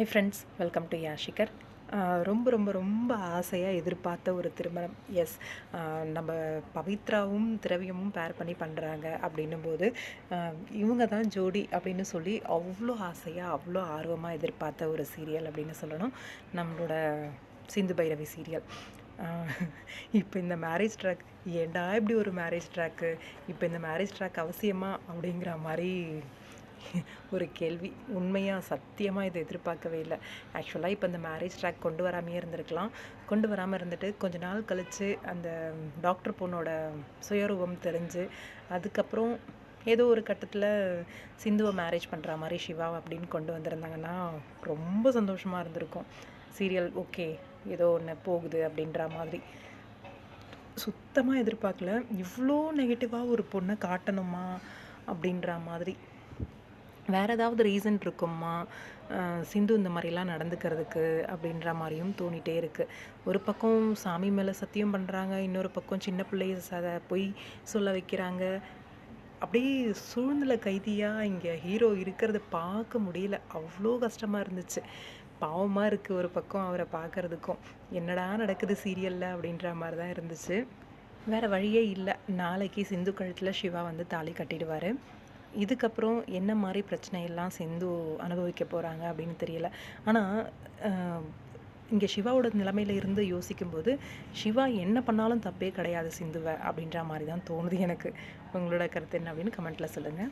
High friends welcome to யாஷிகர் ரொம்ப ரொம்ப ரொம்ப ஆசையாக எதிர்பார்த்த ஒரு திருமணம். எஸ் நம்ம பவித்ராவும் திரவியமும் பேர் பண்ணி பண்ணுறாங்க அப்படின்னும் போது இவங்க தான் ஜோடி அப்படின்னு சொல்லி அவ்வளோ ஆசையாக அவ்வளோ ஆர்வமாக எதிர்பார்த்த ஒரு சீரியல் அப்படின்னு சொல்லணும். நம்மளோட சிந்து பைரவி சீரியல் இப்போ இந்த மேரேஜ் ட்ராக் ஏண்டா இப்படி ஒரு மேரேஜ் ட்ராக்கு இப்போ இந்த மேரேஜ் ட்ராக் அவசியமா? அப்படிங்கிற மாதிரி ஒரு கேள்வி. உண்மையாக சத்தியமாக இதை எதிர்பார்க்கவே இல்லை. ஆக்சுவலாக இப்போ இந்த மேரேஜ் ட்ராக் கொண்டு வராமையே இருந்திருக்கலாம். கொண்டு வராமல் இருந்துட்டு கொஞ்ச நாள் கழித்து அந்த டாக்டர் பொண்ணோட சுயரூபம் தெரிஞ்சு அதுக்கப்புறம் ஏதோ ஒரு கட்டத்தில் சிந்துவை மேரேஜ் பண்ணுற மாதிரி சிவா அப்படின்னு கொண்டு வந்திருந்தாங்கன்னா ரொம்ப சந்தோஷமாக இருந்திருக்கும். சீரியல் ஓகே ஏதோ ஒன்று போகுது அப்படின்ற மாதிரி. சுத்தமாக எதிர்பார்க்கல. இவ்வளோ நெகட்டிவாக ஒரு பொண்ணை காட்டணுமா அப்படின்ற மாதிரி. வேறு ஏதாவது ரீசன் இருக்குமா? சிந்து இந்த மாதிரிலாம் நடந்துக்கிறதுக்கு அப்படின்ற மாதிரியும் தோணிகிட்டே இருக்குது ஒரு பக்கம் சாமி மேலே சத்தியம் பண்ணுறாங்க இன்னொரு பக்கம் சின்ன பிள்ளைய சத போய் சொல்ல வைக்கிறாங்க. அப்படியே சூழ்நிலை கைதியாக இங்கே ஹீரோ இருக்கிறத பார்க்க முடியல. அவ்வளோ கஷ்டமாக இருந்துச்சு. பாவமாக இருக்குது ஒரு பக்கம் அவரை பார்க்கறதுக்கும். என்னடா நடக்குது சீரியலில் அப்படின்ற மாதிரி தான் இருந்துச்சு. வேறு வழியே இல்லை. நாளைக்கு சிந்து கழுத்தில் சிவா வந்து தாலி கட்டிடுவார். இதுக்கப்புறம் என்ன மாதிரி பிரச்சனையெல்லாம் சிந்து அனுபவிக்க போகிறாங்க அப்படின்னு தெரியல. ஆனால் இங்கே சிவாவோட நிலைமையில இருந்து யோசிக்கும்போது சிவா என்ன பண்ணாலும் தப்பே கிடையாது சிந்துவை அப்படின்ற மாதிரி தான் தோணுது எனக்கு. உங்களோட கருத்து என்ன அப்படின்னு கமெண்ட்டில் சொல்லுங்கள்